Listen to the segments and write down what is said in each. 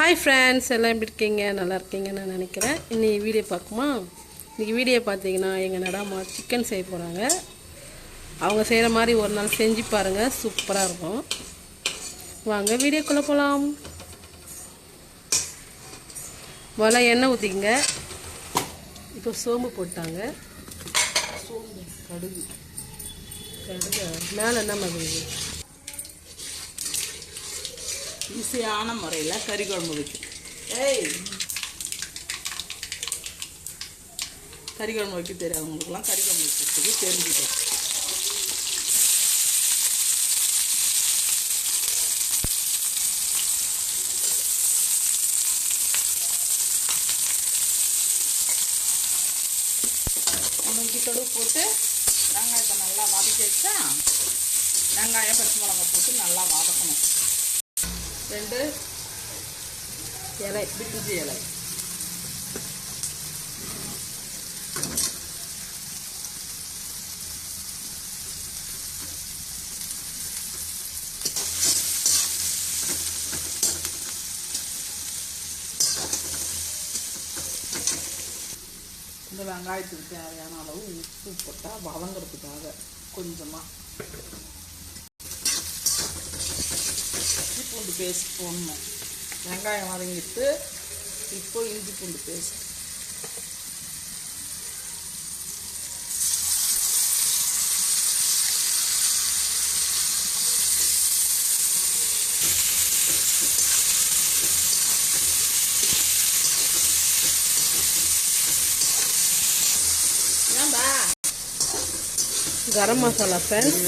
Hi friends எல்லாம் எப்படி இருக்கீங்க? நல்லா இருக்கீங்கன்னு நான் நினைக்கிறேன். இன்றைக்கி வீடியோ பார்க்குமா? இன்றைக்கி வீடியோ பார்த்தீங்கன்னா எங்கள் நடாமா சிக்கன் செய்ய போகிறாங்க அவங்க செய்கிற மாதிரி ஒரு நாள் செஞ்சு பாருங்கள் சூப்பராக இருக்கும். வாங்க வீடியோக்குள்ளே போகலாம் முதல்ல எண்ணெய் ஊற்றிக்கங்க இப்போ சோம்பு போட்டாங்க. சோம்பு கடுகு. கடுகு மேலே என்ன மாதிரி? ஈஸியான முறையில் கறி குழம்பு வைக்கும் ஏய்! கறி குழம்பு வைக்க தெரியாதவங்களுக்குலாம் கறி குழம்பு வைக்கிறதுக்கு தெரிஞ்சுட்டோம் முன்னூற்றி கடுகு போட்டு வெங்காயத்தை நல்லா வதக்கி வச்சா வெங்காயம் பச்சை மிளகாய் போட்டு நல்லா வதக்கணும். ரெண்டு இலை பிரிஞ்சி இலை. இந்த வெங்காயத்துக்கு தேவையான அளவு உப்பு போட்டால் வதங்கிறதுக்காக கொஞ்சமாக இஞ்சி பூண்டு பேஸ்ட் போடணும். வெங்காயம் வதங்கிட்டு இப்போ இஞ்சி பூண்டு பேஸ்ட். ஏன்பா? கரம் மசாலா ஃப்ரெண்ட்ஸ்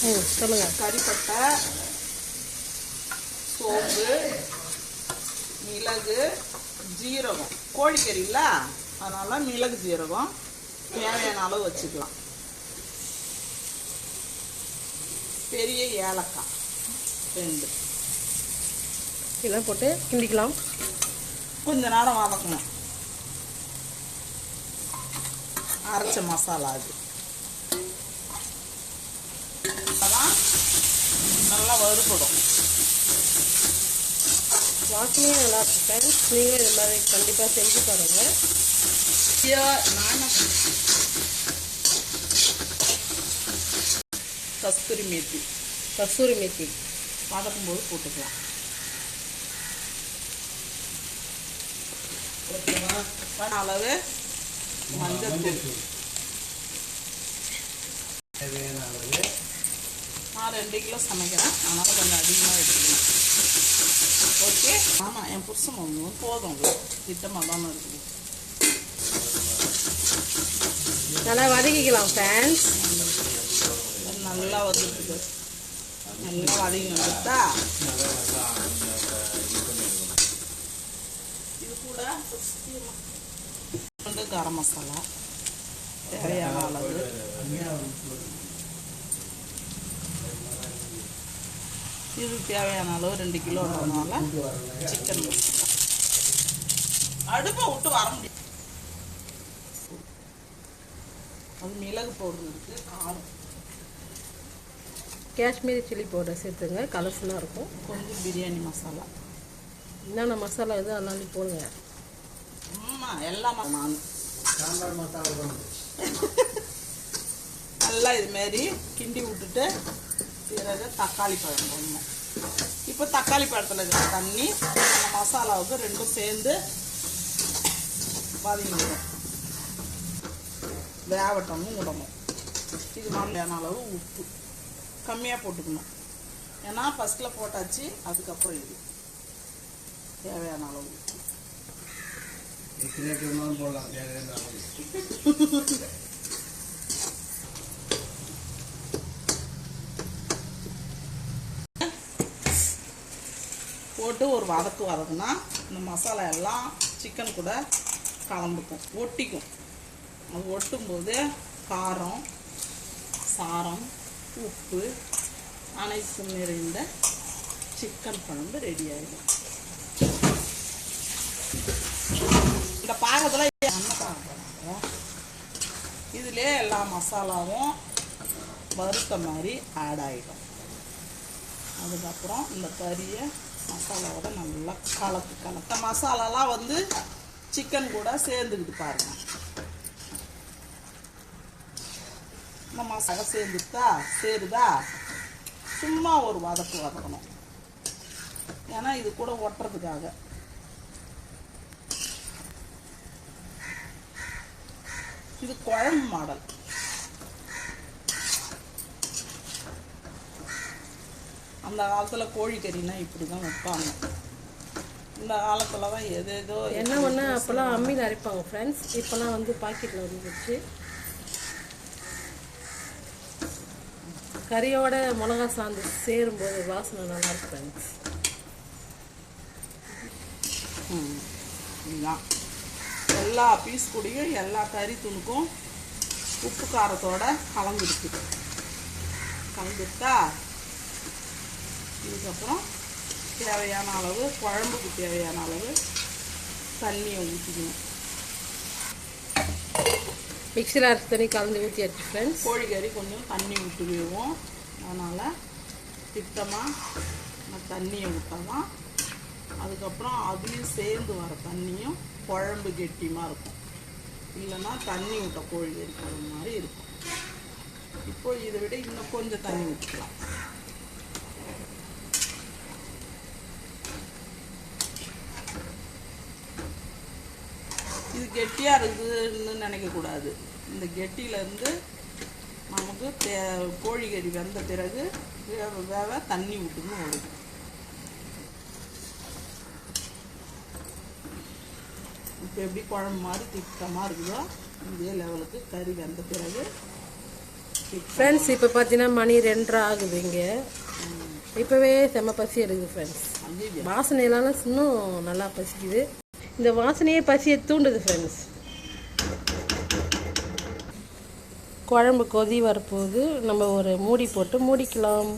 சொல்லுங்கள் கறிப்பட்டை சோம்பு மிளகு ஜீரகம். கோழிக்கறிங்களா அதனால் மிளகு ஜீரகம். தேவையான அளவு வச்சுக்கலாம். பெரிய ஏலக்காய். ரெண்டு. இதெல்லாம் போட்டு கிண்டிக்கலாம். கொஞ்ச நேரம் வதக்கணும். அரைச்ச மசாலா அது. அதான் நல்லா வறுபடும். வாசனையே நல்லா இருக்கு ஃப்ரெண்ட்ஸ் நீங்களும் இது மாதிரி கண்டிப்பாக செஞ்சு பாருங்கள் கஸ்தூரி மேத்தி. கஸ்தூரி மேத்தி. வதக்கும் போது போட்டுக்கலாம். அளவு. மஞ்சள் தூள் நான் ரெண்டு கிலோ சமைக்கிறேன். அதனால் கொஞ்சம் அதிகமாக எடுத்துக்கணும் ஓகே? ஆமாம் என் புருஷன் ஒன்று போதும். திட்டமாக தானே இருக்குது. நல்லா வதக்கிக்கலாம் அது நல்லா வந்துருக்கு நல்லா வதங்கி வந்துட்டா இது கூட வந்து கரம் மசாலா. தேவையான அளவு. இது தேவையான அளவு ரெண்டு கிலோன்றதுனால சிக்கன் மசாலா அடுப்பை விட்டு வர முடியும் அது மிளகு பவுடர் இருக்கு காரம். காஷ்மீரி சில்லி பவுடர் சேர்த்துங்க கலர்ஃபுல்லாக இருக்கும். கொஞ்சம் பிரியாணி மசாலா. என்னென்ன மசாலா எது அதெல்லாம் போடுங்க. ஆமா எல்லாம் நல்லா இது மாதிரி கிண்டி விட்டுட்டு பிறகு தக்காளி பழம் போடணும் இப்போ தக்காளி பழத்தில் இருக்கிற தண்ணி மசாலாவுக்கு ரெண்டும் சேர்ந்து வதங்கிடும் வேவட்டமும் விடணும் இது மாதிரியான அளவு உப்பு. கம்மியாக போட்டுக்கணும். ஏன்னா ஃபஸ்ட்டில் போட்டாச்சு அதுக்கப்புறம் இது. தேவையான அளவு உப்பு. போட்டு ஒரு வதக்கு வதக்குனா இந்த மசாலா எல்லாம் சிக்கன் கூட கலந்துக்கும் ஒட்டிக்கும். அது ஒட்டும்போது காரம் சாரம் உப்பு அனைத்தும் நிறைந்த சிக்கன் குழம்பு ரெடி ஆகிடும் இந்த பாகத்தில் என்ன இதுலேயே எல்லா மசாலாவும் வறுத்த மாதிரி ஆட் ஆகிடும் அதுக்கப்புறம் இந்த கறியை மசாலாவோட நல்லா கலப்பு கலக்க. மசாலாலாம் வந்து சிக்கன் கூட சேர்ந்துக்கிட்டு பாருங்க. இந்த மசாலா சேர்ந்துட்டா சேருதா? சும்மா ஒரு வதக்கு வதக்கணும். ஏன்னா இது கூட ஒட்டுறதுக்காக. இது குழம்பு மாடல். அந்த காலத்தில் கோழிக்கறினா இப்படி தான் வைப்பாங்க. இந்த காலத்தில் தான் எது ஏதோ என்ன ஒன்று அப்போல்லாம் அம்மியில் அரைப்பாங்க ஃப்ரெண்ட்ஸ் இப்போல்லாம் வந்து பாக்கெட்டில் வந்துருச்சு. கறியோட மிளகா சாந்து சேரும்போது வாசனை நல்லா இருக்கு ஃப்ரெண்ட்ஸ் இதுதான். எல்லா பீஸ் கூடயும் எல்லா கறி துணுக்கும் உப்பு காரத்தோட கலந்துருக்கு கலந்துட்டா இதுக்கப்புறம் தேவையான அளவு குழம்புக்கு தேவையான அளவு தண்ணியை ஊற்றிக்கணும். மிக்சியில் அரைச்சி தண்ணி கலந்து ஊற்றியாச்சு ஃப்ரெண்ட்ஸ் கோழிக்கறி கொஞ்சம் தண்ணி வேகும் அதனால் திட்டமாக நான் தண்ணியை விட்டோமா அதுக்கப்புறம் அதையும் சேர்ந்து வர தண்ணியும் குழம்பு கெட்டியமாக இருக்கும். இல்லைன்னா தண்ணி விட்ட கோழிக்கறி குழம்பு மாதிரி இருக்கும். இப்போ இதை விட இன்னும் கொஞ்சம் தண்ணி ஊற்றிக்கலாம் இது கெட்டியாக இருக்குதுன்னு நினைக்கக்கூடாது இந்த கெட்டியிலேருந்து நமக்கு தே கோழிக்கறி வெந்த பிறகு வேக வேக தண்ணி விட்டுன்னு ஓடுது இப்போ எப்படி குழம்பு மாதிரி திட்டமாக இருக்குதோ இதே லெவலுக்கு கறி வெந்த பிறகு ஃப்ரெண்ட்ஸ் இப்போ பார்த்தீங்கன்னா மணி ரெண்டரை ஆகுது இங்கே இப்போவே செம்ம பசி எடுக்குது ஃப்ரெண்ட்ஸ் ஐயையோ. வாசனையெல்லாம் இன்னும் நல்லா பசிக்குது. இந்த வாசனையே பசியை தூண்டுது ஃப்ரெண்ட்ஸ் குழம்பு கொதி வரப்போகுது. நம்ம ஒரு மூடி போட்டு மூடிக்கலாம்.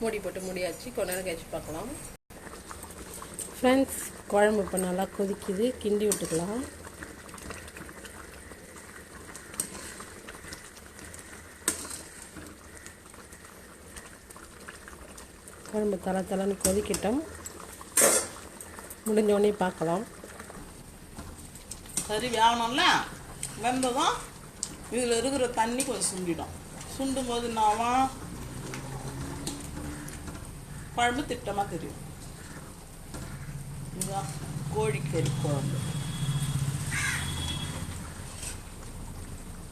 மூடி போட்டு மூடியாச்சு. கொஞ்ச நேரம் கழிச்சு பார்க்கலாம். ஃப்ரெண்ட்ஸ் குழம்பு இப்போ நல்லா கொதிக்குது. கிண்டி விட்டுக்கலாம். குழம்பு தலை தலைன்னு கொதிக்கிட்டோம். முடிஞ்ச உடனே பார்க்கலாம். கறி வேகணும்ல? வெந்ததும் இதில் இருக்கிற தண்ணி கொஞ்சம் சுண்டிடும். சுண்டும் போது என்னாகும் குழம்பு திட்டமாக தெரியும். இதுதான் கோழிக்கறி குழம்பு.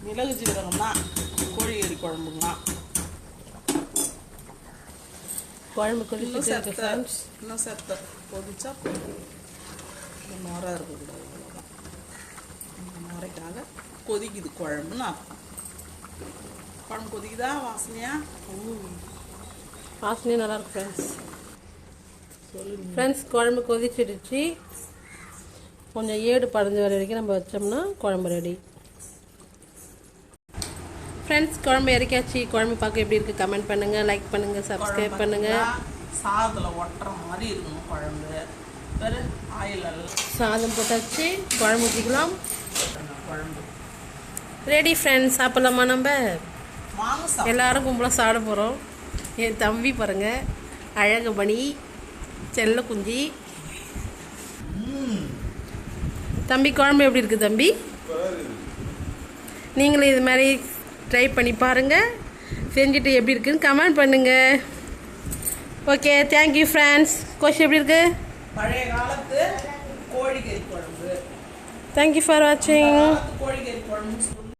மிளகு ஜீரகம் தான் கோழிக்கறி குழம்புங்க குழம்பு கொதிக்கிட்டு இருக்கு ஃப்ரெண்ட்ஸ் இன்னும் செத்த கொதிச்சா நுரை இருக்கக்கூடாது இந்த கொதிக்குது குழம்புன்னு அர்த்தம். குழம்பு கொதிக்குதா வாசனையா? வாசனையே நல்லா இருக்கு ஃப்ரெண்ட்ஸ் ஃப்ரெண்ட்ஸ் குழம்பு கொதிச்சிடுச்சு. கொஞ்சம் ஏடு படைஞ்ச வர வரைக்கும் நம்ம வச்சோம்னா குழம்பு ரெடி ஃப்ரெண்ட்ஸ் குழம்பு இறக்கியாச்சு குழம்பு பார்க்க எப்படி இருக்குது கமெண்ட் பண்ணுங்கள் லைக் பண்ணுங்கள் சப்ஸ்கிரைப் பண்ணுங்கள் சாதத்தில் ஒட்டுற மாதிரி இருக்கணும் குழம்பு. வேறு ஆயில் சாதம் போட்டாச்சு குழம்பு ஊற்றிக்கலாம் குழம்பு. ரெடி ஃப்ரெண்ட்ஸ் சாப்பிட்லாமா நம்ம. எல்லாரும் கும்பலாக சாப்பிட போகிறோம் என் தம்பி பாருங்க அழகுபணி செல்ல குஞ்சி. தம்பி குழம்பு எப்படி இருக்குது தம்பி? நீங்களும் இது மாதிரி ட்ரை பண்ணி பாருங்கள் செஞ்சுட்டு எப்படி இருக்குன்னு கமெண்ட் பண்ணுங்கள் ஓகே தேங்க்யூ ஃப்ரெண்ட்ஸ் கோஷ் எப்படி இருக்கு? பழைய காலத்து கோழிக்கறி குழம்பு. தேங்க்யூ ஃபார் வாட்சிங் கோழிக்கறி சொல்லுவாங்க